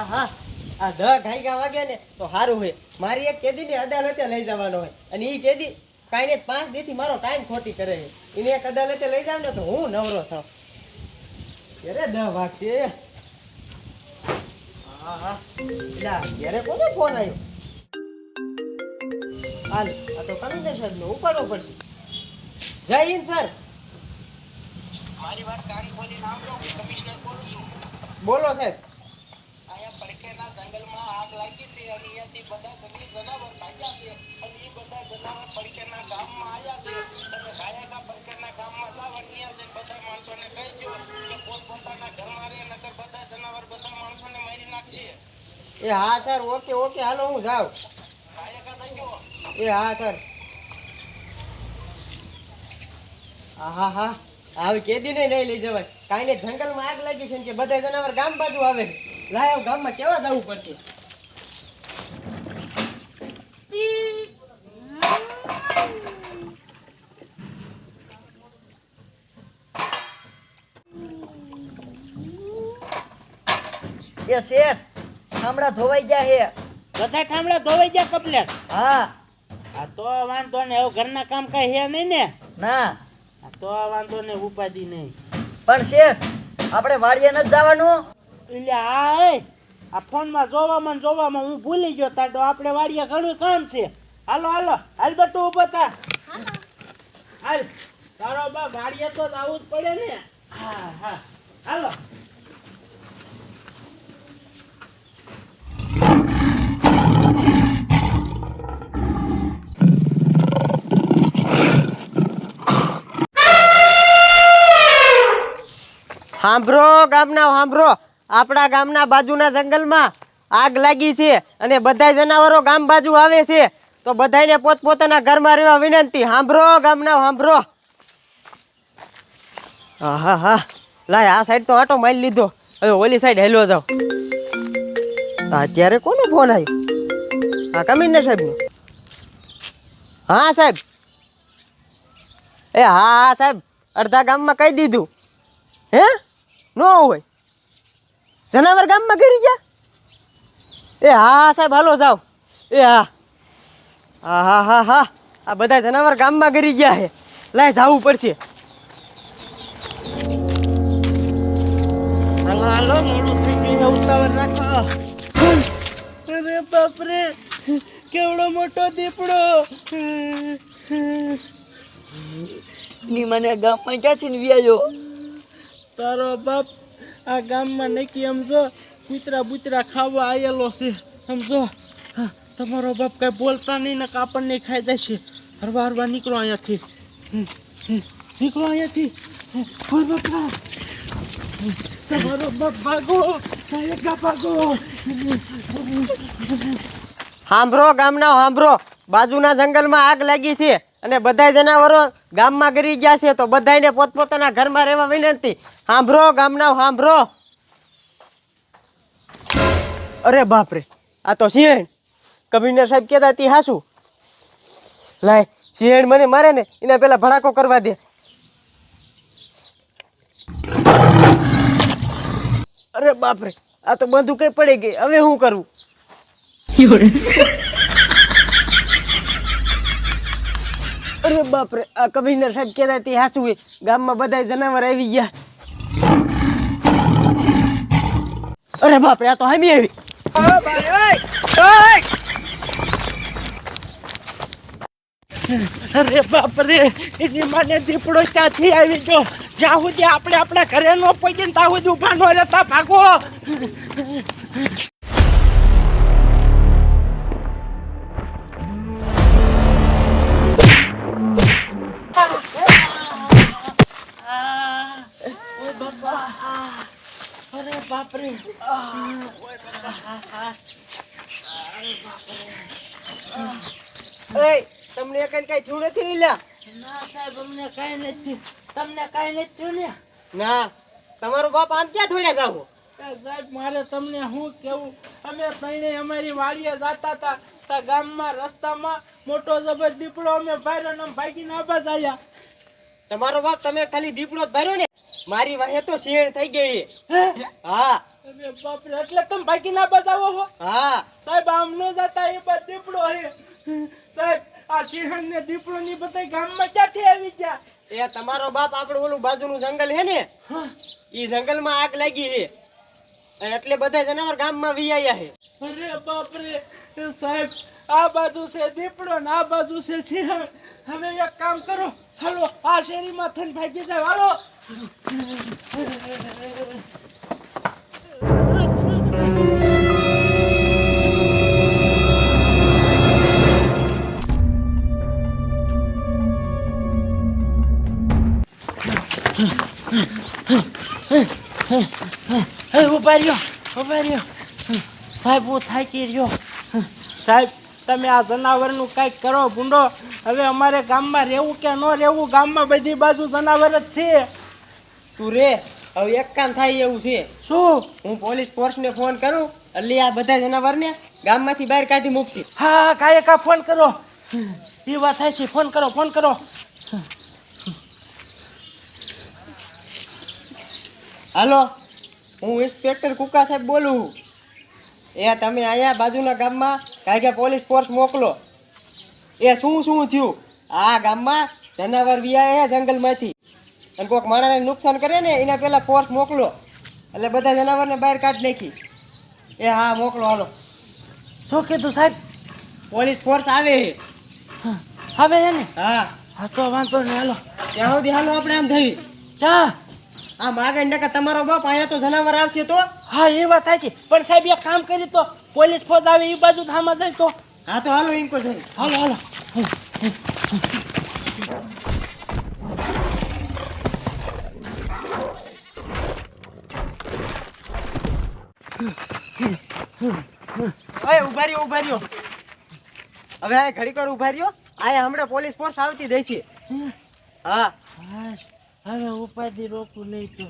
હા હા. હા હા આ દહ ઘાઈગા વાગ્યા ને તો સારું હોય. મારી એક કેદી અદાલતે લઈ જવાનો હોય. અને એ કેદી કાંઈ પાંચ દીથી મારો ટાઈમ ખોટી કરે છે. એને એક અદાલતે લઈ જાવ ને તો હું નવરો થાવ. અરે દહ વાગે. હા હા. એટલે કોનો ફોન આવ્યો હાલ આ તો કમિશનર સાહેબનો ઉપાડવો પડશે. જય હિન્દ સર. મારી વાત કાન ખોલી સાંભળો કમિશનર બોલું છું. બોલો સાહેબ. જંગલમાં આગ લાગી હતી અને અહીંયાથી બધા જંગલી જનાવર ભાગ્યા છે. અને એ બધા જનાવર પડખેના ગામમાં આવ્યા છે. તમે ગાયકા પડખેના ગામમાં અહીંયા જઈને બધા માણસોને કહેજો કે પોતપોતાના ઘરમાં રહે નગર બધા જનાવર બધા માણસોને મારી નાખશે. એ હા સર. Okay okay. હાલો હું જાઉં. ગાયકા થઈજો એ હા સર. હા હા હા. હવે કેદી ને નહીં લઈ જવાય. કાંઈ ને જંગલમાં આગ લાગી છે ને કે બધા જનાવર ગામ બાજુ આવે છે. લાયો ગામમાં કેવા જવું પડશે? એ શેઠ ઠામડા ધોવાઈ ગયા હે. બધા ઠામડા ધોવાઈ ગયા કપલે? હા. આ તો વાંધો ને એવું ઘરના કામ કઈ હે નહીં ને? ના. આ તો વાંધો ને ઉપાધિ નહીં. પણ શેઠ આપણે વાડીએ નથી જવાનું. આ ફોનમાં જોવામાં જોવામાં હું ભૂલી ગયો તા તો આપણે વાડીએ ઘણું કામ છે. હાલો હાલો. હાલ બટુ ઊભો થા. હાલ. તારો બા વાડીએ તો આવું જ પડે ને. હા હા. હાલો. સાંભળો ગામના સાંભળો આપણા ગામના બાજુના જંગલમાં આગ લાગી છે અને બધા જનાવરો ગામ બાજુ આવે છે. તો બધાને પોતપોતાના ઘરમાં રહેવા વિનંતી. સાંભળો ગામના સાંભળો હા હા. હા લાય, આ સાઈડ તો આટો મારી લીધો. હવે ઓલી સાઈડ હેલો જાઓ. અત્યારે કોનો ફોન આવ્યો હા કમિશનર સાહેબનો. હા, સાહેબ. એ હા, સાહેબ. અડધા ગામમાં કહી દીધું. હે? ન હોય. જનાવર ગામમાં કરી ગયા એ હા સાહેબ હાલો જાઓ. એ હા. હા હા હા હા. આ બધા જનાવર ગામમાં કરી ગયા છે. લાય જવું પડશે. હાલો મોડું થઈ ગયું ઉતાવળ રાખો. અરે બાપરે કેવડો મોટો દીપડો. ની મને ગામમાં ક્યાંથી ને વ્યાયો? તારો બાપ આ ગામમાં નક્કી સમજો કૂતરા બૂતરા ખાવા આવેલો છે. સમજો તમારો બાપ કઈ બોલતા નહીં ને નહીં ખાઈ જાય છે હરવા હરવા નીકળો અહીંયાથી. નીકળો અહીંયાથી. તમારો બાપ ભાગો ભાગો. સાંભળો ગામના સાંભળો બાજુના જંગલમાં આગ લાગી છે અને બધા જનાવરો ગામમાં ગરી ગયા છે તો બધાને પોતપોતાના ઘરમાં રહેવા વિનંતી. સાંભળો, ગામના સાંભળો. અરે બાપરે, આ તો સિંહણ. કમિશનર સાહેબ કહેતા તી હાસું. લાય, સિંહણ મને મારે ને, એના પેલા ભડાકો કરવા દે. અરે બાપરે, આ તો બધું કઈ પડી ગઈ. હવે શું કરવું અરે બાપરે, આ કમિશનર સાહેબ કહેતા તી હાસું ગામમાં બધા જનાવર આવી ગયા. અરે બાપરે, આ તો હામી આવી. અરે બાપરે, એની માને દીપડો ક્યાંથી આવી ગયો. જ્યાં સુધી આપણે આપણા ઘરે નો પહોંચીએ ને ત્યાં સુધી ઊભા નો રહેતા, ભાગો ઓય બાપા અરે બાપરે. એ તમને કઈ કઈ થયું નથી ને લ્યા? ના સાહેબ અમને કાંઈ નથી તમને કાંઈ નથી થયું ને? ના તમારો બાપ આમ ક્યાં થોડ્યા જાવ? સાહેબ મારે તમને શું કેવું? અમે ત્રણે અમારી વાડીએ જતા હતા. તા ગામમાં રસ્તામાં મોટો જબર દીપડો અમે ભાઈરો ને ભાગીને આબાદ આવ્યા તમારો બાપ તમે ખાલી દીપડો જ ભર્યો ને? મારી વાહે તો શેર થઈ ગઈ. હે? એટલે તમે ભાગી ના બતાવો હો. હા. સાહેબ આમ નો જતા એ બાદ દીપડો હે. સાહેબ આ સિંહણ ને દીપડો ની બધા ગામમાં ક્યાંથી આવી ગયા? એ તમારો બાપ આપણું ઓલું બાજુનું જંગલ હે ને? ઈ જંગલમાં આગ લાગી હે. એટલે બધા જનાવર ગામમાં વિયાયા હે. અરે બાપરે રે સાહેબ આ બાજુ છે દીપડો ને આ બાજુ છે સિંહણ હવે એક કામ કરો. હાલો આ શેરીમાં થઈને ભાગી જાવ હાલો. સાહેબ, હું થાકી રહ્યો. સાહેબ, તમે આ જનાવરનું કાંઈક કરો ભૂંડો. હવે અમારે ગામમાં રહેવું કે ન રહેવું ગામમાં બધી બાજુ જનાવર જ છે. તું રે હવે એક કામ થાય એવું છે. શું? હું પોલીસ ફોર્સને ફોન કરું એટલે આ બધા જનાવરને ગામમાંથી બહાર કાઢી મૂકશે. હા કાંઈ કા ફોન કરો. એ વાત થાય છે ફોન કરો ફોન કરો. હાલો હું ઇન્સ્પેક્ટર કુકા સાહેબ બોલું એ તમે અહીંયા બાજુના ગામમાં કાંઈ પોલીસ ફોર્સ મોકલો. એ શું શું થયું? આ ગામમાં જનાવર વિયા જંગલમાંથી. અને કોઈક માણસને નુકસાન કરે ને એના પહેલાં ફોર્સ મોકલો. એટલે બધા જનાવરને બહાર કાઢી નાખી. એ હા મોકલો હાલો. શું કીધું સાહેબ? પોલીસ ફોર્સ આવે છે. હવે હે ને? હા. હા તો વાંધો નહીં હાલો. ત્યાં સુધી હાલો આપણે આમ જઈએ. ક્યાં આ માગે નકા તમારો બાપ અહીંયા તો જનાવર આવશે તો? હા એ વાત થાય છે પણ સાહેબ એક કામ કરી તો પોલીસ ફોજ આવે એ બાજુ થામાં જાય તો? હા તો હાલો ઇન્કો હાલો હાલો ઓય ઊભા રહ્યો ઊભા રહ્યો. હવે આ ઘડી કર ઊભા રહ્યો. આ હમણાં પોલીસ ફોર્સ આવતી દે છે. હા. હવે ઉપાધિ રોકું નહીં તો.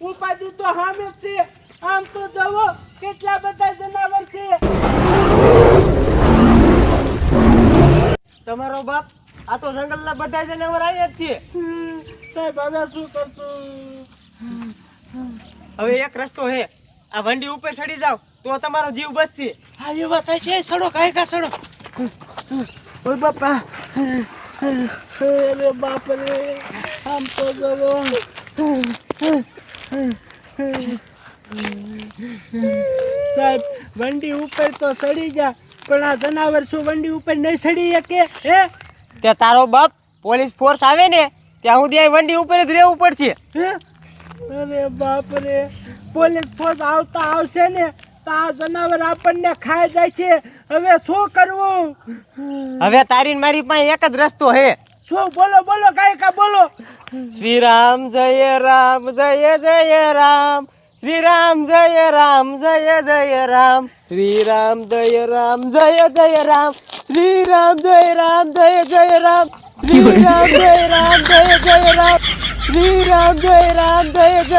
ઉપાધિ તો હામે છે. આમ તો જવો કેટલા બધા જનાવર છે. તમારો બાપ આ તો જંગલના બધા જનાવર આવ્યા જ છે. સાહેબ હવે શું કરશું? હવે એક રસ્તો છે આ વંડી ઉપર ચડી જાવ તો તમારો જીવ બચશે. હા એ વાત થાય છે. સડો કાંઈ કા સડો. ઓય બાપા. અરે બાપ રે આમ તો જવો સાહેબ વંડી ઉપર તો સડી ગયા પણ આ જનાવર શું વંડી ઉપર નહીં સડી શકે હે? તે તારો બાપ પોલીસ ફોર્સ આવે ને ત્યાં હું ત્યાં વંડી ઉપર જ રહેવું પડશે. હે? અરે બાપ રે પોલીસ ફોર્સ આવતા આવશે ને તો આ જનાવર આપણને ખાઈ જાય છે. હવે શું કરવું? હવે તારી મારી પાસે એક જ રસ્તો છે શું? બોલો બોલો કાંઈ બોલો? શ્રી રામ જય રામ જય જય રામ. શ્રી રામ જય રામ જય જય રામ. શ્રી રામ જય રામ જય જય રામ. શ્રી રામ જય રામ જય જય રામ. શ્રી રામ જય રામ જય જય રામ. શ્રી રામ જય રામ જય જય